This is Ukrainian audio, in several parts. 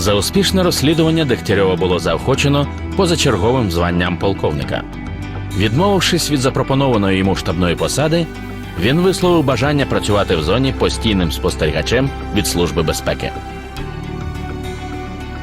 За успішне розслідування Дегтярьова було заохочено позачерговим званням полковника. Відмовившись від запропонованої йому штабної посади, він висловив бажання працювати в зоні постійним спостерігачем від Служби безпеки.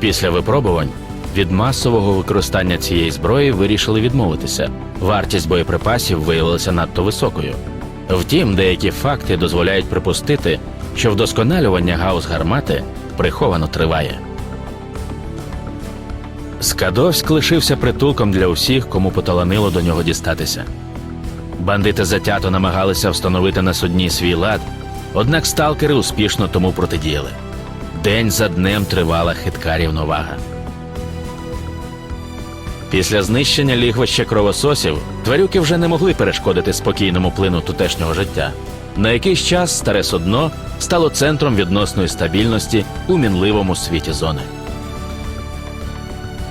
Після випробувань від масового використання цієї зброї вирішили відмовитися. Вартість боєприпасів виявилася надто високою. Втім, деякі факти дозволяють припустити, що вдосконалювання гаус гармати приховано триває. Скадовськ лишився притулком для усіх, кому поталанило до нього дістатися. Бандити затято намагалися встановити на судні свій лад, однак сталкери успішно тому протидіяли. День за днем тривала хитка рівновага. Після знищення лігвища кровососів тварюки вже не могли перешкодити спокійному плину тутешнього життя. На якийсь час старе судно стало центром відносної стабільності у мінливому світі зони.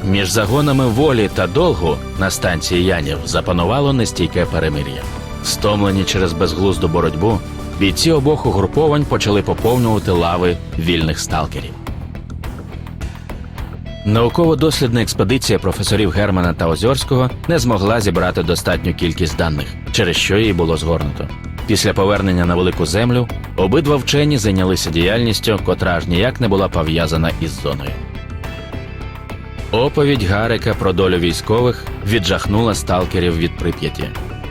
Між загонами волі та долгу на станції Янів запанувало нестійке перемир'я. Стомлені через безглузду боротьбу, бійці обох угруповань почали поповнювати лави вільних сталкерів. Науково-дослідна експедиція професорів Германа та Озьорського не змогла зібрати достатню кількість даних, через що її було згорнуто. Після повернення на велику землю обидва вчені зайнялися діяльністю, котра аж ніяк не була пов'язана із зоною. Оповідь Гарика про долю військових віджахнула сталкерів від прип'яті.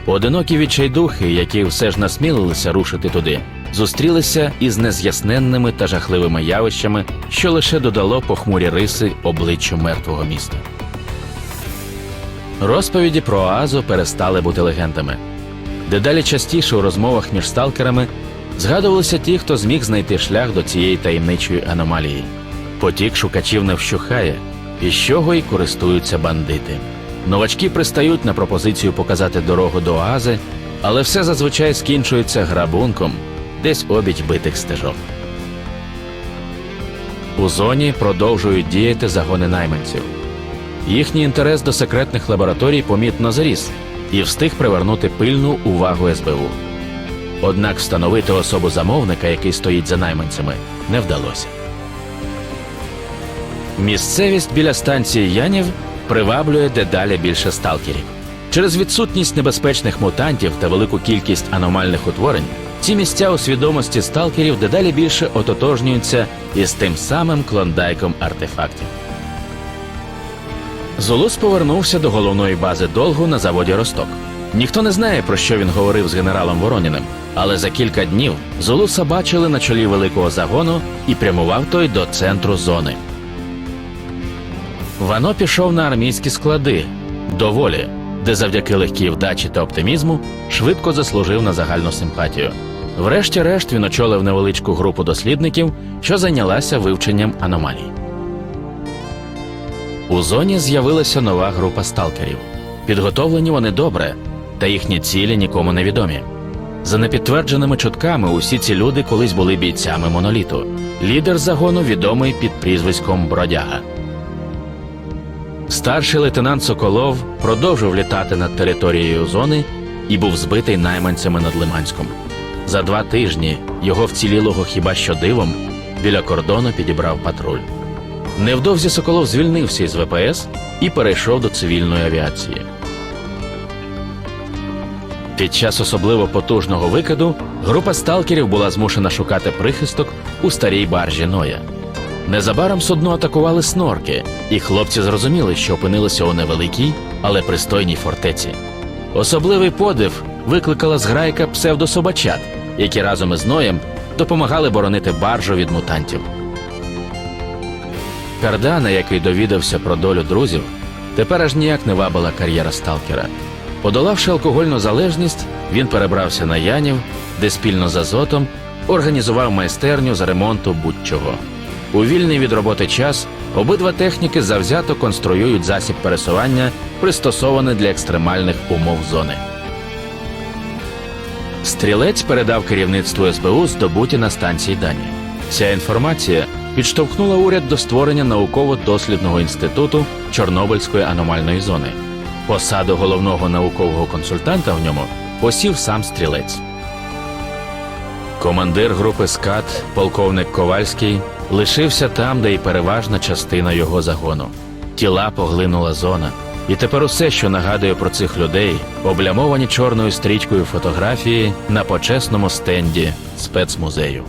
Одинокі відчайдухи, які все ж насмілилися рушити туди, зустрілися із нез'ясненними та жахливими явищами, що лише додало похмурі риси обличчю мертвого міста. Розповіді про Оазу перестали бути легендами. Дедалі частіше у розмовах між сталкерами згадувалися ті, хто зміг знайти шлях до цієї таємничої аномалії. Потік шукачів не вщухає, і з чого й користуються бандити. Новачки пристають на пропозицію показати дорогу до Оази, але все зазвичай скінчується грабунком десь обіч битих стежок. У зоні продовжують діяти загони найманців. Їхній інтерес до секретних лабораторій помітно заріс і встиг привернути пильну увагу СБУ. Однак встановити особу замовника, який стоїть за найманцями, не вдалося. Місцевість біля станції Янів приваблює дедалі більше сталкерів. Через відсутність небезпечних мутантів та велику кількість аномальних утворень ці місця у свідомості сталкерів дедалі більше ототожнюються із тим самим клондайком артефактів. Зулус повернувся до головної бази долгу на заводі Росток. Ніхто не знає, про що він говорив з генералом Вороніним, але за кілька днів Зулуса бачили на чолі великого загону і прямував той до центру зони. Вано пішов на армійські склади до волі, де завдяки легкій вдачі та оптимізму швидко заслужив на загальну симпатію. Врешті-решт він очолив невеличку групу дослідників, що зайнялася вивченням аномалій. У зоні з'явилася нова група сталкерів. Підготовлені вони добре, та їхні цілі нікому не відомі. За непідтвердженими чутками, усі ці люди колись були бійцями моноліту. Лідер загону відомий під прізвиськом Бродяга. Старший лейтенант Соколов продовжив літати над територією зони і був збитий найманцями над Лиманськом. За два тижні його вцілілого хіба що дивом біля кордону підібрав патруль. Невдовзі Соколов звільнився із ВПС і перейшов до цивільної авіації. Під час особливо потужного викиду група сталкерів була змушена шукати прихисток у старій баржі Ноя. Незабаром судно атакували снорки, і хлопці зрозуміли, що опинилися у невеликій, але пристойній фортеці. Особливий подив викликала зграйка псевдособачат, які разом із Ноєм допомагали боронити баржу від мутантів. Кардана, який довідався про долю друзів, тепер аж ніяк не вабила кар'єра сталкера. Подолавши алкогольну залежність, він перебрався на Янів, де спільно з Азотом організував майстерню з ремонту будь-чого. У вільний від роботи час обидва техніки завзято конструюють засіб пересування, пристосований для екстремальних умов зони. Стрілець передав керівництву СБУ здобуті на станції дані. Ця інформація підштовхнула уряд до створення науково-дослідного інституту Чорнобильської аномальної зони. Посаду головного наукового консультанта в ньому посів сам стрілець. Командир групи СКАТ, полковник Ковальський, лишився там, де й переважна частина його загону. Тіла поглинула зона. І тепер усе, що нагадує про цих людей, облямовані чорною стрічкою фотографії на почесному стенді спецмузею.